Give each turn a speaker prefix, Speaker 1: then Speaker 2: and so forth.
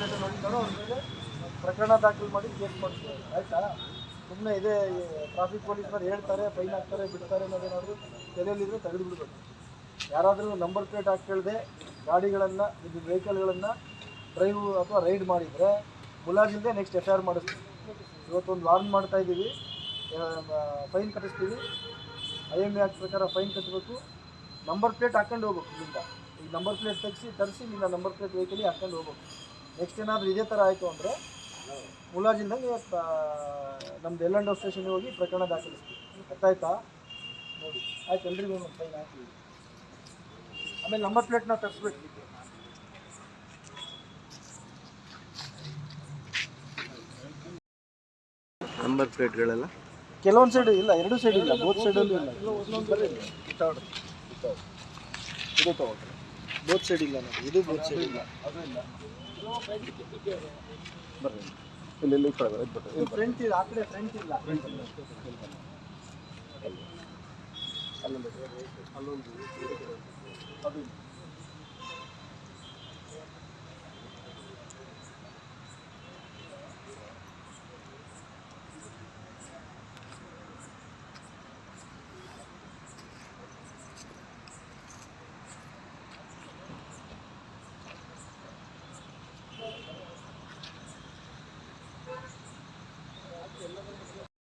Speaker 1: Plate ನೋಡಿದ್ದಾರೋ ಅವ್ರ ಮೇಲೆ ಪ್ರಕರಣ ದಾಖಲು ಮಾಡಿ ಕೇಸ್ ಮಾಡ್ತಾರೆ ಆಯ್ತಾ? ಸುಮ್ಮನೆ ಇದೇ ಟ್ರಾಫಿಕ್ ಪೊಲೀಸ್ನವ್ರು ಹೇಳ್ತಾರೆ ಫೈನ್ ಹಾಕ್ತಾರೆ ಬಿಡ್ತಾರೆ ಅನ್ನೋದೇನಾದರೂ ತಲೆಯಲ್ಲಿದ್ರೆ ತೆಗೆದು ಬಿಡಬೇಕು. ಯಾರಾದರೂ ನಂಬರ್ ಪ್ಲೇಟ್ ಹಾಕ್ಕೊಳ್ದೆ ಗಾಡಿಗಳನ್ನು, ಇದು ವೆಹಿಕಲ್ಗಳನ್ನು ಡ್ರೈವ್ ಅಥವಾ ರೈಡ್ ಮಾಡಿದರೆ ಮುಲಾಜಿಲ್ಲದೆ ನೆಕ್ಸ್ಟ್ ಎಫ್ ಐ ಆರ್ ಮಾಡಿಸ್ತೀವಿ. ಇವತ್ತೊಂದು ವಾರ್ನ್ ಮಾಡ್ತಾ ಇದ್ದೀವಿ. ಫೈನ್ ಕಟ್ಟಿಸ್ತೀವಿ. ಐ ಎಂ ಎ ಪ್ರಕಾರ ಫೈನ್ ಕಟ್ಟಬೇಕು. ನಂಬರ್ ಪ್ಲೇಟ್ ಹಾಕ್ಕೊಂಡು ಹೋಗ್ಬೇಕು ಇಲ್ಲಿಂದ. ಈಗ ನಂಬರ್ ಪ್ಲೇಟ್ ತೆಗೆಸಿ, ತರಿಸಿ, ನಿನ್ನ ನಂಬರ್ ಪ್ಲೇಟ್ ವೆಹಿಕಲಿಗೆ ಹಾಕ್ಕೊಂಡು ಹೋಗ್ಬೇಕು. ನೆಕ್ಸ್ಟ್ ಏನಾದರೂ ಇದೇ ಥರ ಆಯಿತು ಅಂದರೆ ಮುಲಾಜಿಲ್ದಂಗೆ ನಮ್ದು ಎಲ್ ಅಂಡ್ ಸ್ಟೇಷನ್ಗೆ ಹೋಗಿ ಪ್ರಕರಣ ದಾಖಲಿಸ್ತೀವಿ. ಗೊತ್ತಾಯ್ತಾ? ನೋಡಿ ಆಯ್ತು ಎಲ್ರಿಗೂ ಒಂದು ಫೈನ್ ಹಾಕಿ ಆಮೇಲೆ ನಂಬರ್ ಪ್ಲೇಟ್ನ ತರಿಸ್ಬೇಕು.
Speaker 2: ನಂಬರ್ ಪ್ಲೇಟ್ಗಳೆಲ್ಲ
Speaker 1: ಕೆಲವೊಂದು ಸೈಡ್ ಇಲ್ಲ ಎರಡು ಸೈಡ್ ಇಲ್ಲ ಬೋತ್ ಸೈಡಲ್ಲೂ ಇಲ್ಲ. ಇದು ತಗೊಳ್ರಿ ಬೋತ್ ಸೈಡ್ ಇಲ್ಲ ನೋಡಿ ಇದು ಬೋತ್ ಸೈಡ್ ಇಲ್ಲ. ಅದು ಇಲ್ಲ ಬರ್ರಿ ಇಲ್ಲಿ ಇಲ್ಲಿ ಫ್ರಂಟ್ ಇಲ್ಲ ಆ ಕಡೆ ಫ್ರಂಟ್ ಇಲ್ಲ. ಅಲ್ಲೊಂದು. ಅಲ್ಲೊಂದು. ಅದು ಇಲ್ಲ எல்லாமே